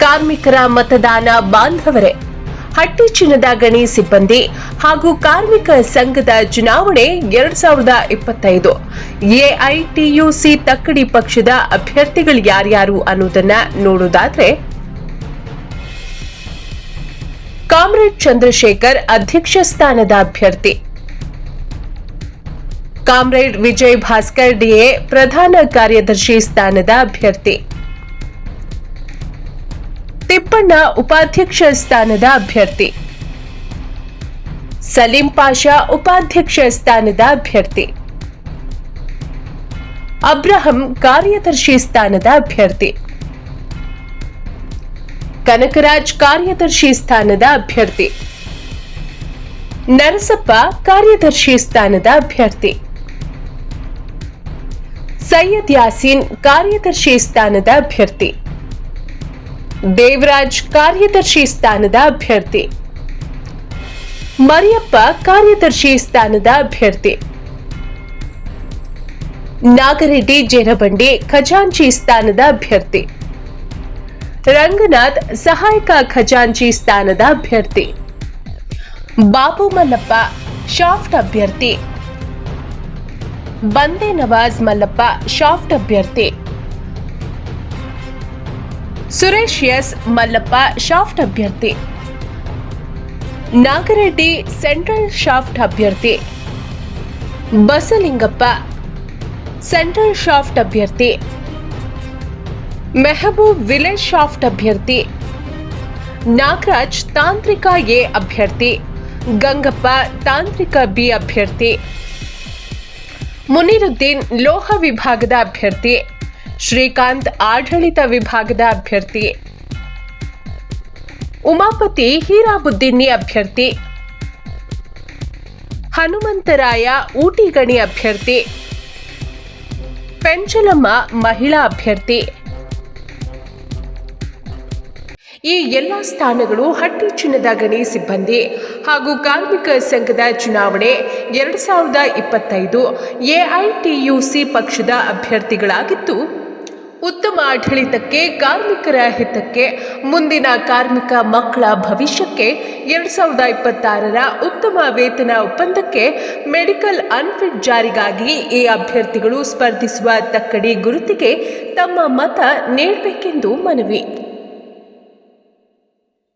ಕಾರ್ಮಿಕರ ಮತದಾನ ಬಾಂಧವರೇ. ಹಟ್ಟಿ ಚಿನ್ನದ ಗಣಿ ಸಿಬ್ಬಂದಿ ಹಾಗೂ ಕಾರ್ಮಿಕ ಸಂಘದ ಚುನಾವಣೆ ಎರಡ್ ಸಾವಿರದ ಇಪ್ಪತ್ತೈದು. ಎಐಟಿಯುಸಿ ತಕ್ಕಡಿ ಪಕ್ಷದ ಅಭ್ಯರ್ಥಿಗಳು ಯಾರ್ಯಾರು ಅನ್ನೋದನ್ನ ನೋಡೋದಾದ್ರೆ, ಕಾಮ್ರೇಡ್ ಚಂದ್ರಶೇಖರ್ ಅಧ್ಯಕ್ಷ ಸ್ಥಾನದ ಅಭ್ಯರ್ಥಿ. ಕಾಮ್ರೇಡ್ ವಿಜಯ್ ಭಾಸ್ಕರ್ ಡಿಎ ಪ್ರಧಾನ ಕಾರ್ಯದರ್ಶಿ ಸ್ಥಾನದ ಅಭ್ಯರ್ಥಿ. ತಿಪ್ಪಣ್ಣ ಉಪಾಧ್ಯಕ್ಷ ಸ್ಥಾನದ ಅಭ್ಯರ್ಥಿ. ಸಲೀಂ ಪಾಷಾ ಉಪಾಧ್ಯಕ್ಷ ಸ್ಥಾನದ ಅಭ್ಯರ್ಥಿ. ಅಬ್ರಹಂ ಕಾರ್ಯದರ್ಶಿ ಸ್ಥಾನದ ಅಭ್ಯರ್ಥಿ. ಕನಕರಾಜ್ ಕಾರ್ಯದರ್ಶಿ ಸ್ಥಾನದ ಅಭ್ಯರ್ಥಿ. ನರಸಪ್ಪ ಕಾರ್ಯದರ್ಶಿ ಸ್ಥಾನದ ಅಭ್ಯರ್ಥಿ. ಸೈಯದ್ ಯಾಸೀನ್ ಕಾರ್ಯದರ್ಶಿ ಸ್ಥಾನದ ಅಭ್ಯರ್ಥಿ. ದೇವರಾಜ್ ಕಾರ್ಯದರ್ಶಿ ಸ್ಥಾನದ ಅಭ್ಯರ್ಥಿ. ಮರಿಯಪ್ಪ ಕಾರ್ಯದರ್ಶಿ ಸ್ಥಾನದ ಅಭ್ಯರ್ಥಿ. ನಾಗರೆಡ್ಡಿ ಜೇನಬಂಡಿ ಖಜಾಂಚಿ ಸ್ಥಾನದ ಅಭ್ಯರ್ಥಿ. ರಂಗನಾಥ್ ಸಹಾಯಕ ಖಜಾಂಚಿ ಸ್ಥಾನದ ಅಭ್ಯರ್ಥಿ. ಬಾಬು ಮಲ್ಲಪ್ಪ ಶಾಫ್ಟ್ ಅಭ್ಯರ್ಥಿ. ಬಂದೆ ನವಾಜ್ ಮಲ್ಲಪ್ಪ ಶಾಫ್ಟ್ ಅಭ್ಯರ್ಥಿ. ಸುರೇಶ್ ಎಸ್ ಮಲ್ಲಪ್ಪ ಶಾಫ್ಟ್ ಅಭ್ಯರ್ಥಿ. ನಾಗರೆಡ್ಡಿ ಸೆಂಟ್ರಲ್ ಶಾಫ್ಟ್ ಅಭ್ಯರ್ಥಿ. ಬಸಲಿಂಗಪ್ಪ ಸೆಂಟ್ರಲ್ ಶಾಫ್ಟ್ ಅಭ್ಯರ್ಥಿ. ಮೆಹಬೂಬ್ ವಿಲೇಜ್ ಶಾಫ್ಟ್ ಅಭ್ಯರ್ಥಿ. ನಾಗರಾಜ್ ತಾಂತ್ರಿಕ ಎ ಅಭ್ಯರ್ಥಿ. ಗಂಗಪ್ಪ ತಾಂತ್ರಿಕ ಬಿ ಅಭ್ಯರ್ಥಿ. ಮುನಿರುದ್ದೀನ್ ಲೋಹ ವಿಭಾಗದ ಅಭ್ಯರ್ಥಿ. ಶ್ರೀಕಾಂತ್ ಆಡಳಿತ ವಿಭಾಗದ ಅಭ್ಯರ್ಥಿ. ಉಮಾಪತಿ ಹೀರಾಬುದ್ದಿನ್ನಿ ಅಭ್ಯರ್ಥಿ. ಹನುಮಂತರಾಯ ಊಟಿಗಣಿ ಅಭ್ಯರ್ಥಿ. ಪೆಂಚಲಮ್ಮ ಮಹಿಳಾ ಅಭ್ಯರ್ಥಿ. ಈ ಎಲ್ಲ ಸ್ಥಾನಗಳು ಹಟ್ಟಿ ಚಿನ್ನದ ಗಣಿ ಸಿಬ್ಬಂದಿ ಹಾಗೂ ಕಾರ್ಮಿಕ ಸಂಘದ ಚುನಾವಣೆ ಎರಡು ಸಾವಿರದ ಇಪ್ಪತ್ತೈದು ಎಐಟಿಯುಸಿ ಪಕ್ಷದ ಅಭ್ಯರ್ಥಿಗಳಾಗಿದ್ದು ಉತ್ತಮ ಆಡಳಿತಕ್ಕೆ, ಕಾರ್ಮಿಕರ ಹಿತಕ್ಕೆ, ಮುಂದಿನ ಕಾರ್ಮಿಕ ಮಕ್ಕಳ ಭವಿಷ್ಯಕ್ಕೆ ಎರಡು ಸಾವಿರದ ಇಪ್ಪತ್ತಾರರ ಉತ್ತಮ ವೇತನ ಒಪ್ಪಂದಕ್ಕೆ ಮೆಡಿಕಲ್ ಅನ್ಫಿಟ್ ಜಾರಿಗಾಗಿ ಈ ಅಭ್ಯರ್ಥಿಗಳು ಸ್ಪರ್ಧಿಸುವ ತಕ್ಕಡಿ ಗುರುತಿಗೆ ತಮ್ಮ ಮತ ನೀಡಬೇಕೆಂದು ಮನವಿ.